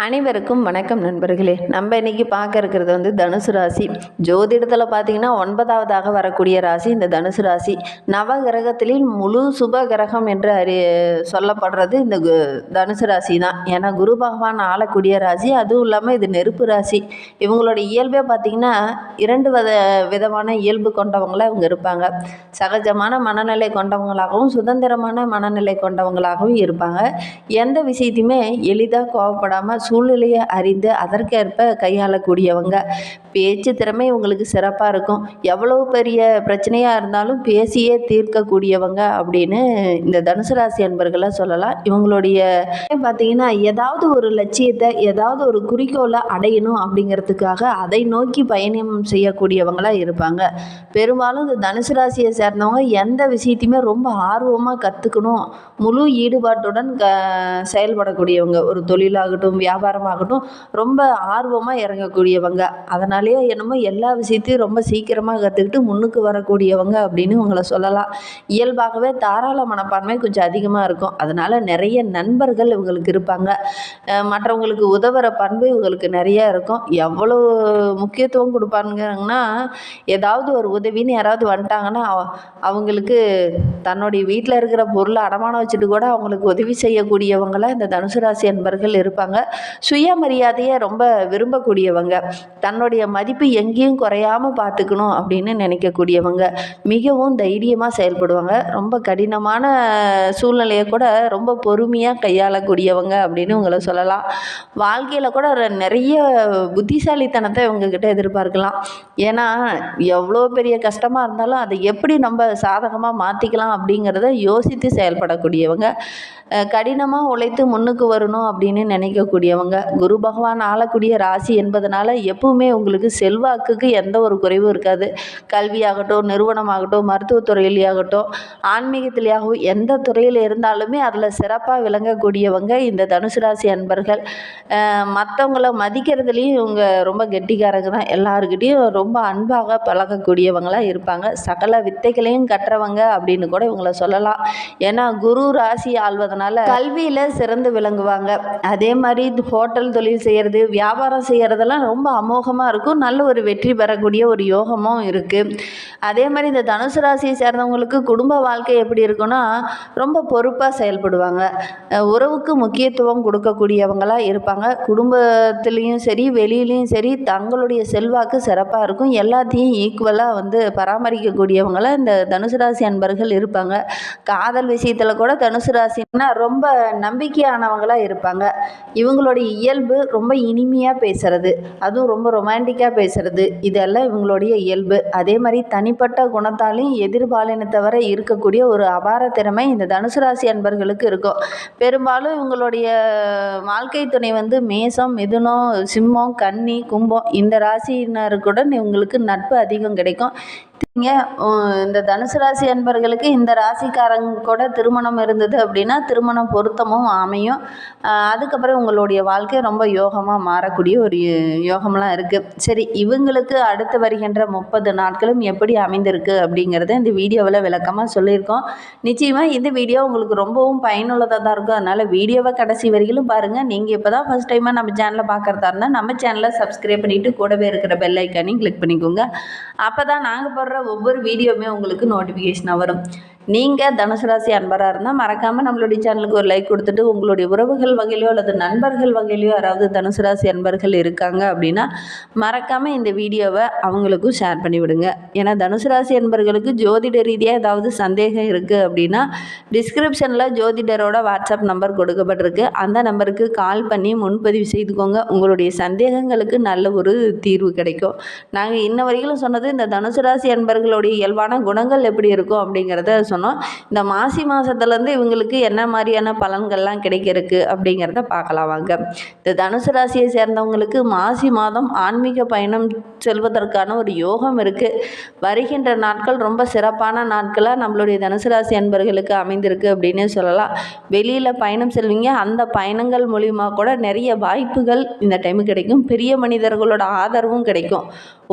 அனைவருக்கும் வணக்கம் நண்பர்களே. நம்ம இன்னைக்கு பார்க்க இருக்கிறது வந்து தனுசு ராசி. ஜோதிடத்தில் பார்த்தீங்கன்னா ஒன்பதாவதாக வரக்கூடிய ராசி இந்த தனுசு ராசி. நவ கிரகத்திலில் முழு சுப கிரகம் என்று அறி சொல்லப்படுறது இந்த கு- தனுசு ராசி தான் ஏன்னா குரு பகவான் ஆளக்கூடிய ராசி அதுவும் இல்லாமல் இது நெருப்பு ராசி. இவங்களோட இயல்பே பார்த்தீங்கன்னா இரண்டு வித விதமான இயல்பு கொண்டவங்களாக இவங்க இருப்பாங்க. சகஜமான மனநிலை கொண்டவங்களாகவும் சுதந்திரமான மனநிலை கொண்டவங்களாகவும் இருப்பாங்க. எந்த விஷயத்தையுமே எளிதாக கோவப்படாமல் சூழ்நிலையை அறிந்து அதற்கேற்ப கையாளக்கூடியவங்க. பேச்சு திறமை இவங்களுக்கு சிறப்பாக இருக்கும். எவ்வளோ பெரிய பிரச்சனையாக இருந்தாலும் பேசியே தீர்க்கக்கூடியவங்க அப்படின்னு இந்த தனுசு ராசி அன்பர்களை சொல்லலாம். இவங்களுடைய பார்த்தீங்கன்னா ஏதாவது ஒரு லட்சியத்தை ஏதாவது ஒரு குறிக்கோளை அடையணும் அப்படிங்கிறதுக்காக அதை நோக்கி பயணம் செய்யக்கூடியவங்களாக இருப்பாங்க. பெரும்பாலும் இந்த தனுசு ராசியை சேர்ந்தவங்க எந்த விஷயத்தையுமே ரொம்ப ஆர்வமாக கற்றுக்கணும் முழு ஈடுபாட்டுடன் க செயல்படக்கூடியவங்க. ஒரு தொழிலாகட்டும் வியாபாரமாகட்டும் ரொம்ப ஆர்வமாக இறங்கக்கூடியவங்க. அதனாலேயே என்னமோ எல்லா விஷயத்தையும் ரொம்ப சீக்கிரமாக கற்றுக்கிட்டு முன்னுக்கு வரக்கூடியவங்க அப்படின்னு உங்களை சொல்லலாம். இயல்பாகவே தாராள மனப்பான்மை கொஞ்சம் அதிகமாக இருக்கும். அதனால் நிறைய நண்பர்கள் இவங்களுக்கு இருப்பாங்க. மற்றவங்களுக்கு உதவுற பண்பு இவங்களுக்கு நிறையா இருக்கும். எவ்வளோ முக்கியத்துவம் கொடுப்பாங்கன்னா ஏதாவது ஒரு உதவின்னு யாராவது வந்துட்டாங்கன்னா அவங்களுக்கு தன்னுடைய வீட்டில் இருக்கிற பொருளை அடமானம் வச்சுட்டு கூட அவங்களுக்கு உதவி செய்யக்கூடியவங்களாக இந்த தனுசு ராசி அன்பர்கள் இருப்பாங்க. சுயமரியாதையை ரொம்ப விரும்பக்கூடியவங்க. தன்னுடைய மதிப்பு எங்கேயும் குறையாம பார்த்துக்கணும் அப்படின்னு நினைக்கக்கூடியவங்க. மிகவும் தைரியமாக செயல்படுவாங்க. ரொம்ப கடினமான சூழ்நிலையை கூட ரொம்ப பொறுமையாக கையாளக்கூடியவங்க அப்படின்னு உங்களை சொல்லலாம். வாழ்க்கையில் கூட நிறைய புத்திசாலித்தனத்தை இவங்கக்கிட்ட எதிர்பார்க்கலாம். ஏன்னா எவ்வளோ பெரிய கஷ்டமாக இருந்தாலும் அதை எப்படி நம்ம சாதகமாக மாற்றிக்கலாம் அப்படிங்கிறத யோசித்து செயல்படக்கூடியவங்க. கடினமாக உழைத்து முன்னுக்கு வரணும் அப்படின்னு நினைக்கக்கூடியவங்க. குரு பகவான் ஆளக்கூடிய ராசி என்பதனால எப்பவுமே உங்களுக்கு செல்வாக்குக்கு எந்த ஒரு குறைவும் இருக்காது. கல்வியாகட்டும் நிறுவனமாகட்டும் மருத்துவத்துறையிலேயாகட்டும் ஆன்மீகத்திலேயாகவும் எந்த துறையில் இருந்தாலுமே அதில் சிறப்பாக விளங்கக்கூடியவங்க இந்த தனுசு ராசி அன்பர்கள். மற்றவங்கள மதிக்கிறதுலேயும் இவங்க ரொம்ப கெட்டிக்காரங்க தான். எல்லாருக்கிட்டேயும் ரொம்ப அன்பாக பழகக்கூடியவங்களாக இருப்பாங்க. சகல வித்தைகளையும் கற்றவங்க அப்படின்னு கூட இவங்கள சொல்லலாம். ஏன்னா குரு ராசி ஆள்வதனால கல்வியில் சிறந்து விளங்குவாங்க. அதே மாதிரி இது ஹோட்டல் தொழில் செய்கிறது வியாபாரம் செய்கிறதெல்லாம் ரொம்ப அமோகமாக இருக்கும். நல்ல ஒரு வெற்றி பெறக்கூடிய ஒரு யோகமும் இருக்குது அதே மாதிரி இந்த தனுசு ராசியை சேர்ந்தவங்களுக்கு குடும்ப வாழ்க்கை எப்படி இருக்குன்னா ரொம்ப பொறுப்பாக செயல்படுவாங்க. உறவுக்கு முக்கியத்துவம் கொடுக்கக்கூடியவங்களாக இருப்பாங்க. குடும்பத்துலேயும் சரி வெளியிலையும் சரி தங்களுடைய செல்வாக்கு சிறப்பாக இருக்கும். எல்லாத்தையும் ஈக்குவலாக வந்து பராமரிக்கக்கூடியவங்களாக இந்த தனுசு ராசி அன்பர்கள் இருப்பாங்க. காதல் விஷயத்தில் கூட தனுசு ராசின்னா ரொம்ப நம்பிக்கையானவங்களாக இருப்பாங்க. இவங்களுடைய இயல்பு ரொம்ப இனிமையாக பேசுகிறது அதுவும் ரொம்ப ரொமான்டிக்காக பேசுகிறது இதெல்லாம் இவங்களுடைய இயல்பு. அதே மாதிரி தனிப்பட்ட குணத்தாலையும் எதிர்பாலினத்தவரை இருக்கக்கூடிய ஒரு அபார திறமை இந்த தனுசு ராசி அன்பர்களுக்கு இருக்கும். பெரும்பாலும் இவங்களுடைய வாழ்க்கை துணை வந்து மேசம் மிதுனம் சிம்மம் கன்னி கும்பம் இந்த ராசியினருக்குடன் இவங்களுக்கு நட்பு அதிகம் கிடைக்கும். நீங்கள் இந்த தனுசு ராசி அன்பர்களுக்கு இந்த ராசிக்காரங்க கூட திருமணம் இருந்தது அப்படின்னா திருமணம் பொருத்தமும் அமையும். அதுக்கப்புறம் உங்களுடைய வாழ்க்கை ரொம்ப யோகமாக மாறக்கூடிய ஒரு யோகம்லாம் இருக்குது சரி இவங்களுக்கு அடுத்து வருகின்ற முப்பது நாட்களும் எப்படி அமைந்திருக்கு அப்படிங்கிறத இந்த வீடியோவில் விளக்கமாக சொல்லியிருக்கோம். நிச்சயமாக இந்த வீடியோ உங்களுக்கு ரொம்பவும் பயனுள்ளதாக தான் இருக்கும். அதனால் வீடியோவை கடைசி வரையிலும் பாருங்கள் நீங்கள் இப்போ தான் ஃபஸ்ட் டைமாக நம்ம சேனலை பார்க்குறதா இருந்தால் நம்ம சேனலை சப்ஸ்கிரைப் பண்ணிவிட்டு கூடவே இருக்கிற பெல் ஐக்கானையும் கிளிக் பண்ணிக்கோங்க. அப்போ தான் நாங்கள் போடுற ஒவ்வொரு வீடியோவுமே உங்களுக்கு நோட்டிஃபிகேஷனாக வரும். நீங்கள் தனுசு ராசி அன்பராக இருந்தால் மறக்காமல் நம்மளுடைய சேனலுக்கு ஒரு லைக் கொடுத்துட்டு உங்களுடைய உறவுகள் வகையிலையோ அல்லது நண்பர்கள் வகையிலையோ யாராவது தனுசு ராசி அன்பர்கள் இருக்காங்க அப்படின்னா மறக்காமல் இந்த வீடியோவை அவங்களுக்கும் ஷேர் பண்ணி விடுங்க. ஏன்னா தனுசு ராசி அன்பர்களுக்கு ஜோதிட ரீதியாக ஏதாவது சந்தேகம் இருக்குது அப்படின்னா டிஸ்கிரிப்ஷனில் ஜோதிடரோட வாட்ஸ்அப் நம்பர் கொடுக்கப்பட்டிருக்கு. அந்த நம்பருக்கு கால் பண்ணி முன்பதிவு செய்துக்கோங்க. உங்களுடைய சந்தேகங்களுக்கு நல்ல ஒரு தீர்வு கிடைக்கும். நாங்கள் இன்ன வரைக்கும் சொன்னது இந்த தனுசு ராசி நண்பர்களுடைய இயல்பான குணங்கள் எப்படி இருக்கும் அப்படிங்கிறத சொன்னோம். இந்த மாசி மாதத்துலேருந்து இவங்களுக்கு என்ன மாதிரியான பலன்கள்லாம் கிடைக்கிறதுக்கு அப்படிங்கிறத பார்க்கலாம் வாங்க. இந்த தனுசு ராசியை சேர்ந்தவங்களுக்கு மாசி மாதம் ஆன்மீக பயணம் செல்வதற்கான ஒரு யோகம் இருக்குது வருகின்ற நாட்கள் ரொம்ப சிறப்பான நாட்களாக நம்மளுடைய தனுசு ராசி அன்பர்களுக்கு அமைந்திருக்கு அப்படின்னே சொல்லலாம். வெளியில் பயணம் செல்வீங்க. அந்த பயணங்கள் மூலிமா கூட நிறைய வாய்ப்புகள் இந்த டைமு கிடைக்கும். பெரிய மனிதர்களோட ஆதரவும் கிடைக்கும்.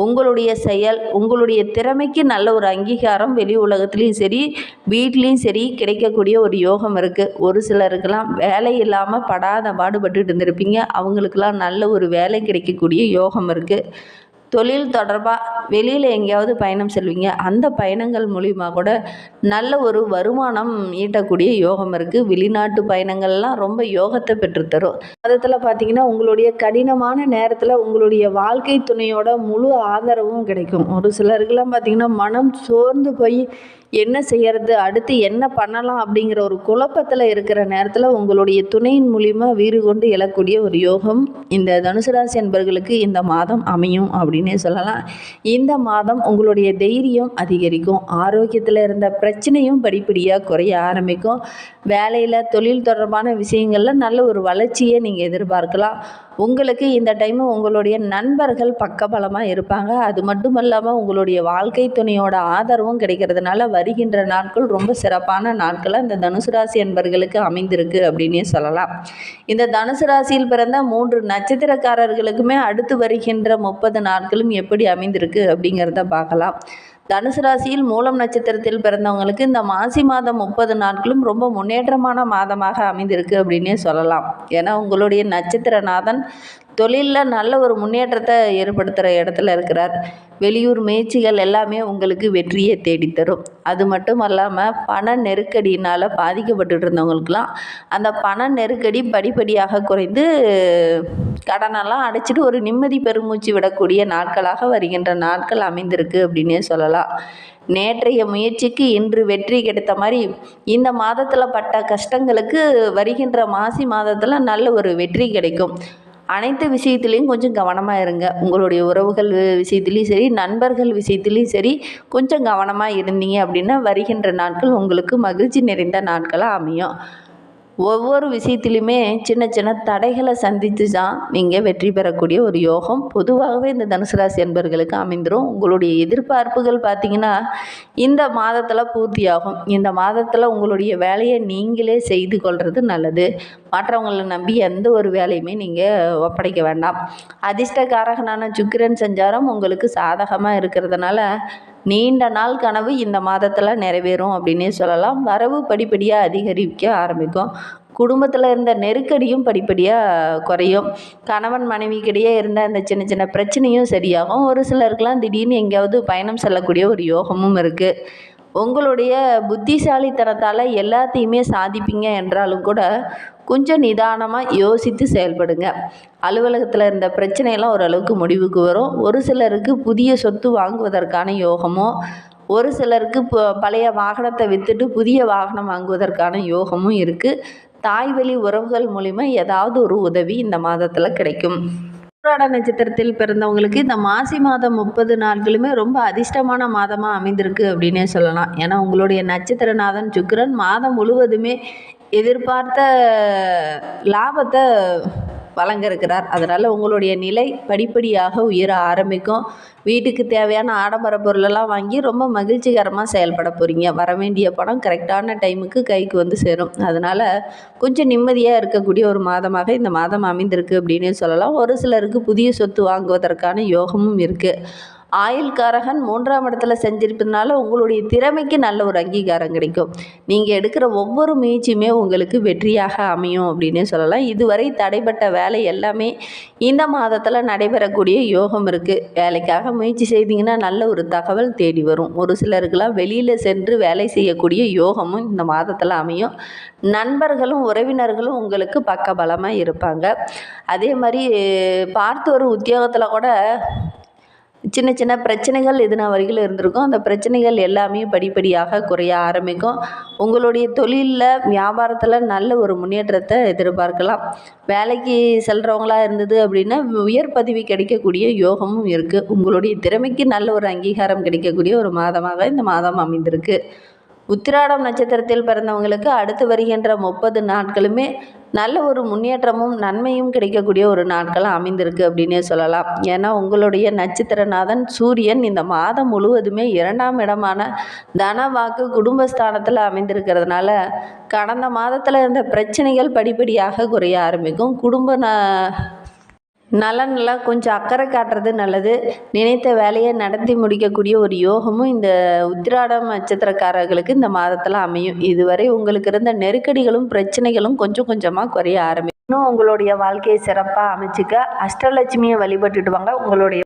உங்களுடைய செயல் உங்களுடைய திறமை திறமைக்கு நல்ல ஒரு அங்கீகாரம் வெளி உலகத்துலேயும் சரி வீட்லேயும் சரி கிடைக்கக்கூடிய ஒரு யோகம் இருக்குது ஒரு சிலருக்கெல்லாம் வேலை இல்லாமல் படாத பாடுபட்டுட்டு இருந்திருப்பீங்க. அவங்களுக்கெல்லாம் நல்ல ஒரு வேலை கிடைக்கக்கூடிய யோகம் இருக்குது தொழில் தொடர்பாக வெளியில் எங்கேயாவது பயணம் செல்வீங்க. அந்த பயணங்கள் மூலிமா கூட நல்ல ஒரு வருமானம் ஈட்டக்கூடிய யோகம் இருக்குது வெளிநாட்டு பயணங்கள்லாம் ரொம்ப யோகத்தை பெற்றுத்தரும் மதத்தில் பார்த்தீங்கன்னா உங்களுடைய கடினமான நேரத்தில் உங்களுடைய வாழ்க்கை துணையோட முழு ஆதரவும் கிடைக்கும். ஒரு சிலருக்கெல்லாம் பார்த்தீங்கன்னா மனம் சோர்ந்து போய் என்ன செய்யறது அடுத்து என்ன பண்ணலாம் அப்படிங்கிற ஒரு குழப்பத்தில் இருக்கிற நேரத்தில் உங்களுடைய துணையின் மூலிமா வீறு கொண்டு எழக்கூடிய ஒரு யோகம் இந்த தனுசு ராசி என்பர்களுக்கு இந்த மாதம் அமையும் அப்படின்னே சொல்லலாம். இந்த மாதம் உங்களுடைய தைரியம் அதிகரிக்கும். ஆரோக்கியத்தில் இருந்த பிரச்சனையும் படிப்படியாக குறைய ஆரம்பிக்கும். வேலையில் தொழில் தொடர்பான விஷயங்களில் நல்ல ஒரு வளர்ச்சியை நீங்கள் எதிர்பார்க்கலாம். உங்களுக்கு இந்த டைமு உங்களுடைய நண்பர்கள் பக்கபலமாக இருப்பாங்க. அது மட்டும் இல்லாமல் உங்களுடைய வாழ்க்கை துணையோட ஆதரவும் கிடைக்கிறதுனால வருகின்ற நாட்கள் ரொம்ப சிறப்பான நாட்களாக இந்த தனுசு ராசி என்பர்களுக்கு அமைந்திருக்கு அப்படின்னே சொல்லலாம். இந்த தனுசு ராசியில் பிறந்த மூன்று நட்சத்திரக்காரர்களுக்குமே அடுத்து வருகின்ற முப்பது நாட்களும் எப்படி அமைந்திருக்கு அப்படிங்கிறத பார்க்கலாம். தனுசு ராசியில் மூலம் நட்சத்திரத்தில் பிறந்தவங்களுக்கு இந்த மாசி மாதம் முப்பது நாட்களும் ரொம்ப முன்னேற்றமான மாதமாக அமைந்திருக்கு அப்படின்னே சொல்லலாம். ஏன்னா உங்களுடைய நட்சத்திரநாதன் தொழிலில் நல்ல ஒரு முன்னேற்றத்தை ஏற்படுத்துகிற இடத்துல இருக்கிறார். வெளியூர் முயற்சிகள் எல்லாமே உங்களுக்கு வெற்றியை தேடித்தரும். அது மட்டும் அல்லாமல் பண நெருக்கடியினால் பாதிக்கப்பட்டுட்டு இருந்தவங்களுக்கெல்லாம் அந்த பண நெருக்கடி படிப்படியாக குறைந்து கடனெல்லாம் அடைச்சிட்டு ஒரு நிம்மதி பெருமூச்சு விடக்கூடிய நாட்களாக வருகின்ற நாட்கள் அமைந்திருக்கு அப்படின்னே சொல்லலாம். நேற்றைய முயற்சிக்கு இன்று வெற்றி கிடைத்த மாதிரி இந்த மாதத்தில் பட்ட கஷ்டங்களுக்கு வருகின்ற மாசி மாதத்தில் நல்ல ஒரு வெற்றி கிடைக்கும். அனைத்து விஷயத்துலேயும் கொஞ்சம் கவனமாக இருங்க. உங்களுடைய உறவுகள் விஷயத்துலேயும் சரி நண்பர்கள் விஷயத்துலேயும் சரி கொஞ்சம் கவனமாக இருந்தீங்க அப்படின்னா வருகின்ற நாட்கள் உங்களுக்கு மகிழ்ச்சி நிறைந்த நாட்களாக அமையும். ஒவ்வொரு விஷயத்துலையுமே சின்ன சின்ன தடைகளை சந்தித்து தான் நீங்கள் வெற்றி பெறக்கூடிய ஒரு யோகம். பொதுவாகவே இந்த தனுசு ராசி என்பர்களுக்கு அமைந்துடும் உங்களுடைய எதிர்பார்ப்புகள் பார்த்திங்கன்னா இந்த மாதத்தில் பூர்த்தியாகும். இந்த மாதத்தில் உங்களுடைய வேலையை நீங்களே செய்து கொள்வது நல்லது. மற்றவங்களை நம்பி எந்த ஒரு வேலையுமே நீங்கள் ஒப்படைக்க வேண்டாம். அதிர்ஷ்டகாரகனான சுக்கிரன் சஞ்சாரம் உங்களுக்கு சாதகமாக இருக்கிறதுனால நீண்ட நாள் கனவு இந்த மாதத்தில் நிறைவேறும் அப்படின்னே சொல்லலாம். வரவு படிப்படியாக அதிகரிக்க ஆரம்பிக்கும். குடும்பத்தில் இருந்த நெருக்கடியும் படிப்படியாக குறையும். கணவன் மனைவிக்கிடையே இருந்த அந்த சின்ன சின்ன பிரச்சனையும் சரியாகும். ஒரு சிலருக்கெலாம் திடீர்னு எங்கேயாவது பயணம் செல்லக்கூடிய ஒரு யோகமும் இருக்குது உங்களுடைய புத்திசாலித்தனத்தால் எல்லாத்தையுமே சாதிப்பீங்க என்றாலும் கூட கொஞ்சம் நிதானமாக யோசித்து செயல்படுங்க. அலுவலகத்தில் இருந்த பிரச்சனையெல்லாம் ஓரளவுக்கு முடிவுக்கு வரும். ஒரு சிலருக்கு புதிய சொத்து வாங்குவதற்கான யோகமோ ஒரு சிலருக்கு பழைய வாகனத்தை விற்றுட்டு புதிய வாகனம் வாங்குவதற்கான யோகமும் இருக்குது தாய் வழி உறவுகள் மூலிமா ஏதாவது ஒரு உதவி இந்த மாதத்தில் கிடைக்கும். உத்திராட நட்சத்திரத்தில் பிறந்தவங்களுக்கு இந்த மாசி மாதம் முப்பது நாட்களுமே ரொம்ப அதிர்ஷ்டமான மாதமாக அமைந்திருக்கு அப்படின்னே சொல்லலாம். ஏன்னா உங்களுடைய நட்சத்திரநாதன் சுக்கரன் மாதம் முழுவதுமே எதிர்பார்த்த லாபத்தை வழங்க இருக்கிறார் அதனால் உங்களுடைய நிலை படிப்படியாக உயர ஆரம்பிக்கும். வீட்டுக்கு தேவையான ஆடம்பர பொருளெல்லாம் வாங்கி ரொம்ப மகிழ்ச்சிகரமாக செயல்பட போகிறீங்க வர வேண்டிய பணம் கரெக்டான டைமுக்கு கைக்கு வந்து சேரும். அதனால் கொஞ்சம் நிம்மதியாக இருக்கக்கூடிய ஒரு மாதமாக இந்த மாதம் அமைந்திருக்கு அப்படின்னு சொல்லலாம். ஒரு சிலருக்கு புதிய சொத்து வாங்குவதற்கான யோகமும் இருக்குது ஆயுள்காரகன் மூன்றாம் இடத்துல செஞ்சிருப்பதுனால உங்களுடைய திறமைக்கு நல்ல ஒரு அங்கீகாரம் கிடைக்கும். நீங்கள் எடுக்கிற ஒவ்வொரு முயற்சியுமே உங்களுக்கு வெற்றியாக அமையும் அப்படின்னே சொல்லலாம். இதுவரை தடைப்பட்ட வேலை எல்லாமே இந்த மாதத்தில் நடைபெறக்கூடிய யோகம் இருக்குது வேலைக்காக முயற்சி செய்தீங்கன்னா நல்ல ஒரு தகவல் தேடி வரும். ஒரு சிலருக்கெல்லாம் வெளியில் சென்று வேலை செய்யக்கூடிய யோகமும் இந்த மாதத்தில் அமையும். நண்பர்களும் உறவினர்களும் உங்களுக்கு பக்கபலமாக இருப்பாங்க. அதே மாதிரி பார்த்து ஒரு உத்தியோகத்தில் கூட சின்ன சின்ன பிரச்சனைகள் எதுனா வரைக்கும் இருந்திருக்கும். அந்த பிரச்சனைகள் எல்லாமே படிப்படியாக குறைய ஆரம்பிக்கும். உங்களுடைய தொழிலில் வியாபாரத்தில் நல்ல ஒரு முன்னேற்றத்தை எதிர்பார்க்கலாம். வேலைக்கு செல்கிறவங்களா இருந்தது அப்படின்னா உயர் பதவி கிடைக்கக்கூடிய யோகமும் இருக்குது உங்களுடைய திறமைக்கு நல்ல ஒரு அங்கீகாரம் கிடைக்கக்கூடிய ஒரு மாதமாக இந்த மாதம் அமைந்திருக்கு. உத்திராடம் நட்சத்திரத்தில் பிறந்தவங்களுக்கு அடுத்து வருகின்ற முப்பது நாட்களுமே நல்ல ஒரு முன்னேற்றமும் நன்மையும் கிடைக்கக்கூடிய ஒரு நாட்களாக அமைந்திருக்கு அப்படின்னே சொல்லலாம். ஏன்னா உங்களுடைய நட்சத்திரநாதன் சூரியன் இந்த மாதம் முழுவதுமே இரண்டாம் இடமான தனவாக்கு குடும்பஸ்தானத்தில் அமைந்திருக்கிறதுனால கடந்த மாதத்தில் இருந்த பிரச்சனைகள் படிப்படியாக குறைய ஆரம்பிக்கும். குடும்ப ந நலனில் கொஞ்சம் அக்கறை காட்டுறது நல்லது. நினைத்த வேலையை நடத்தி முடிக்கக்கூடிய ஒரு யோகமும் இந்த உத்திராடம் நட்சத்திரக்காரர்களுக்கு இந்த மாதத்தில் அமையும். இதுவரை உங்களுக்கு இருந்த நெருக்கடிகளும் பிரச்சனைகளும் கொஞ்சம் கொஞ்சமாக குறைய ஆரம்பிக்கும். இன்னும் உங்களுடைய வாழ்க்கையை சிறப்பாக அமைச்சிக்க அஷ்டலட்சுமியை வழிபட்டுட்டு வாங்க. உங்களுடைய